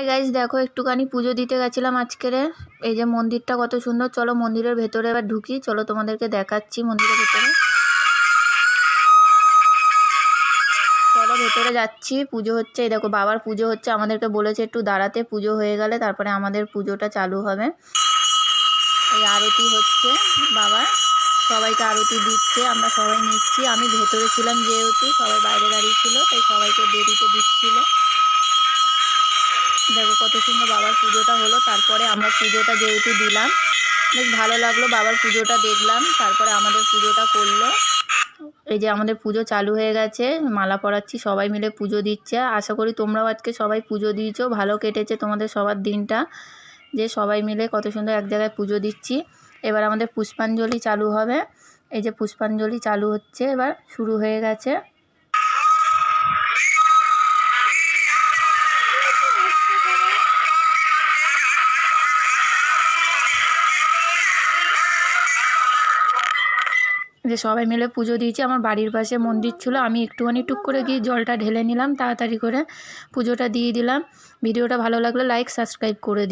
Hi guys দেখো, একটুখানি পুজো দিতে গেছিলাম আজকের। এই যে মন্দিরটা কত সুন্দর। চলো মন্দিরের ভেতরে এবার ঢুকি। চলো তোমাদেরকে দেখাচ্ছি মন্দিরের ভেতরে। চলো ভেতরে যাচ্ছি। পুজো হচ্ছে, এই দেখো, বাবার পুজো হচ্ছে। আমাদেরকে বলেছে একটু দাঁড়াতে। পুজো হয়ে গেলে তারপরে আমাদের পুজোটা চালু হবে। এই আরতি হচ্ছে, বাবার। সবাইকে আরতি দিচ্ছে, আমরা সবাই নিচ্ছি। আমি ভেতরে ছিলাম যেহেতু, সবাই বাইরে দাঁড়িয়ে ছিল, তাই সবাইকে দেরিতে দিচ্ছিল। দেখো কত সুন্দর বাবার পুজোটা হলো, তারপরে আমরা পুজোটা যেহেতু দিলাম, বেশ ভালো লাগল বাবার পুজোটা দেখলাম, তারপরে আমাদের পুজোটা করল। এই যে আমাদের পুজো চালু হয়ে গেছে, মালা পরাচ্ছি, সবাই মিলে পুজো দিচ্ছে। আশা করি তোমরাও আজকে সবাই পুজো দিয়েছ, ভালো কেটেছে তোমাদের সবার দিনটা। যে সবাই মিলে কত সুন্দর এক জায়গায় পুজো দিচ্ছি। এবার আমাদের পুষ্পাঞ্জলি চালু হবে। এই যে পুষ্পাঞ্জলি চালু হচ্ছে, এবার শুরু হয়ে গেছে। যে সবাই মিলে পুজো দিয়েছি। আমার বাড়ির পাশে মন্দির ছিল। আমি একটুখানি টুক করে গিয়ে জলটা ঢেলে নিলাম। তাড়াতাড়ি করে পুজোটা দিয়ে দিলাম। ভিডিওটা ভালো লাগলে লাইক সাবস্ক্রাইব করে দিই